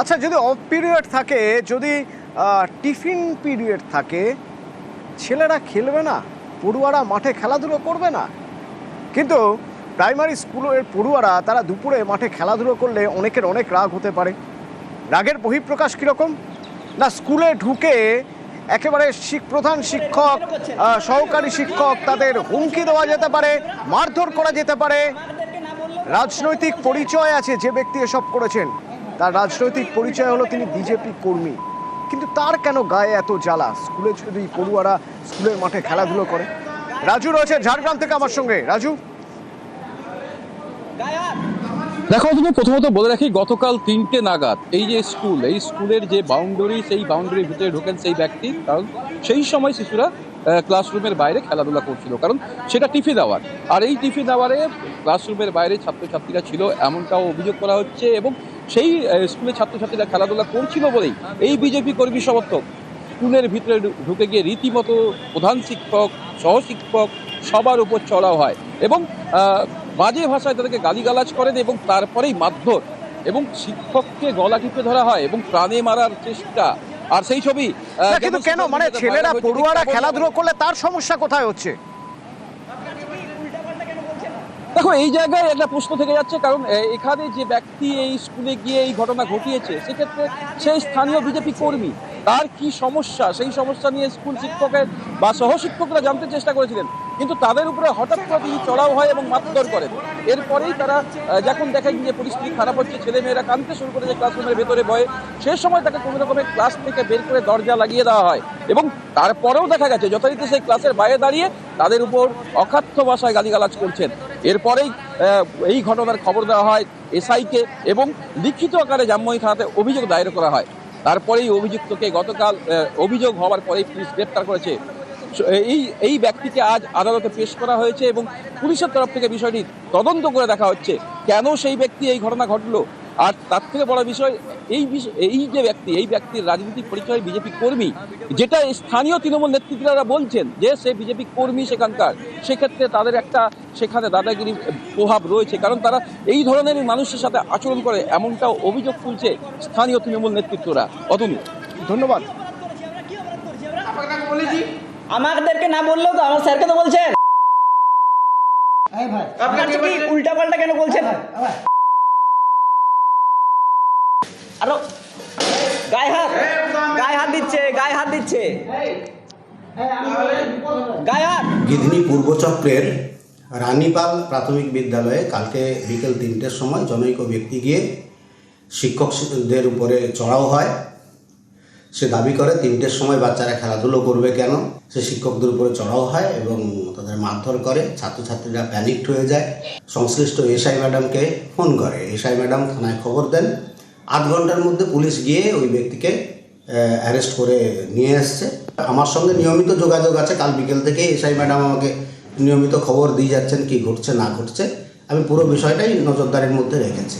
আচ্ছা যদি of period থাকে, যদি টিফিন পিরিয়ড থাকে, ছেলেরা খেলবে না, পড়ুয়ারা মাঠে খেলাধুলো করবে না। কিন্তু প্রাইমারি স্কুলের পড়ুয়ারা, তারা দুপুরে মাঠে খেলাধুলো করলে অনেকের অনেক রাগ হতে পারে। রাগের বহিঃপ্রকাশ কীরকম? না স্কুলে ঢুকে একেবারে প্রধান শিক্ষক সহকারী শিক্ষক তাদের হুমকি দেওয়া যেতে পারে, মারধর করা যেতে পারে। রাজনৈতিক পরিচয় আছে যে ব্যক্তি এসব করেছেন। তার রাজনৈতিক পরিচয় হলো তিনি বিজেপি কর্মী। কিন্তু তার কেন গায়ে এত জ্বালা? স্কুলে যদি পড়ুয়ারা স্কুলের মাঠে খেলাধুলো করে। রাজু রয়েছে ঝাড়গ্রাম থেকে আমার সঙ্গে। রাজু? দেখো তুমি প্রথমত বলে রাখি, গতকাল তিনটে নাগাদ এই যে স্কুল, এই স্কুলের যে বাউন্ডারি, সেই বাউন্ডারির ভিতরে ঢোকেন সেই ব্যক্তি, কারণ সেই সময় শিশুরা ক্লাসরুমের বাইরে খেলাধুলা করছিল, কারণ সেটা টিফিন আওয়ার। আর এই টিফিন আওয়ারে ক্লাসরুমের বাইরে ছাত্রছাত্রীরা ছিল, এমনটাও অভিযোগ করা হচ্ছে এবং সেই স্কুলের ছাত্রছাত্রীরা খেলাধুলা করছিল বলেই এই বিজেপি কর্মী সমর্থক স্কুলের ভিতরে ঢুকে গিয়ে রীতিমতো প্রধান শিক্ষক সহশিক্ষক সবার উপর চড়াও হয় এবং বাজে ভাষায় তাদেরকে গালিগালাজ করেন এবং তারপরেই মারধর এবং শিক্ষককে গলা টিপে ধরা হয় এবং প্রাণে মারার চেষ্টা। আর সেই ছবি কিন্তু কেন মানে ছেলেরা পড়ুয়ারা খেলাধুলো করলে তার সমস্যা কোথায় হচ্ছে? দেখো, এই জায়গায় একটা প্রশ্ন থেকে যাচ্ছে, কারণ এখানে যে ব্যক্তি এই স্কুলে গিয়ে এই ঘটনা ঘটিয়েছে, সেক্ষেত্রে সেই স্থানীয় বিজেপি কর্মী, তার কি সমস্যা? সেই সমস্যা নিয়ে স্কুল শিক্ষকের বা সহশিক্ষকরা জানতে চেষ্টা করেছিলেন। কিন্তু তাদের উপরে হঠাৎ করে তিনি চড়াও হয় এবং মারধর করেন এরপরেই তারা যখন দেখেন যে পরিস্থিতি খারাপ হচ্ছে ছেলে মেয়েরা কাঁদতে শুরু করেছে ক্লাসরুমের ভেতরে ভয়ে সে সময় তাকে কোনো রকমের ক্লাস থেকে বের করে দরজা লাগিয়ে দেওয়া হয় এবং তারপরেও দেখা গেছে, যথারীতি সেই ক্লাসের বাইরে দাঁড়িয়ে তাদের উপর অখাদ্য ভাষায় গালিগালাজ করছেন। এরপরেই এই ঘটনার খবর দেওয়া হয় এসআইকে এবং লিখিত আকারে জাম্মই থানাতে অভিযোগ দায়ের করা হয়। তারপরেই অভিযুক্তকে গতকাল অভিযোগ হওয়ার পরেই পুলিশ গ্রেপ্তার করেছে। এই এই ব্যক্তিকে আজ আদালতে পেশ করা হয়েছে এবং পুলিশের তরফ থেকে বিষয়টি তদন্ত করে দেখা হচ্ছে। কেন সেই ব্যক্তি এই ঘটনা ঘটলো? আর তার থেকে বড় বিষয়, এই এই যে ব্যক্তি, এই ব্যক্তির রাজনৈতিক পরিচয় বিজেপি কর্মী, যেটা স্থানীয় তৃণমূল নেতৃত্বরা বলছেন যে সে বিজেপি কর্মী সেখানকার। সেক্ষেত্রে তাদের একটা, সেখানে দাদাগিরি প্রভাব রয়েছে, কারণ তারা এই ধরনের মানুষের সাথে আচরণ করে, এমনটাও অভিযোগ তুলছে স্থানীয় তৃণমূল নেতৃত্বরা। অতনু। ধন্যবাদ। আমাদেরকে না বললেও তো আমার স্যারকে তো বলছেন। আপনার কি উল্টা পাল্টা কেন বলছেন? আরও গায়ে হাত গায়ে হাত দিচ্ছে গায়ে হাত দিচ্ছে। গায়ে হাত। গিধনি পূর্বচক্রের রানীপাল প্রাথমিক বিদ্যালয়ে কালকে বিকেল তিনটের সময় জনৈক ব্যক্তি গিয়ে শিক্ষকদের উপরে চড়াও হয়। সে দাবি করে, তিনটের সময় বাচ্চারা খেলাধুলো করবে কেন? সে শিক্ষকদের উপরে চড়াও হয় এবং তাদের মারধর করে, ছাত্রছাত্রীরা প্যানিকড হয়ে যায়। সংশ্লিষ্ট এসআই ম্যাডামকে ফোন করে। এসআই ম্যাডাম থানায় খবর দেন। আধ ঘণ্টার মধ্যে পুলিশ গিয়ে ওই ব্যক্তিকে অ্যারেস্ট করে নিয়ে এসছে। আমার সঙ্গে নিয়মিত যোগাযোগ আছে। কাল বিকেল থেকে এসআই ম্যাডাম আমাকে নিয়মিত খবর দিয়ে যাচ্ছেন কি ঘটছে, না ঘটছে। আমি পুরো বিষয়টাই নজরদারির মধ্যে রেখেছি।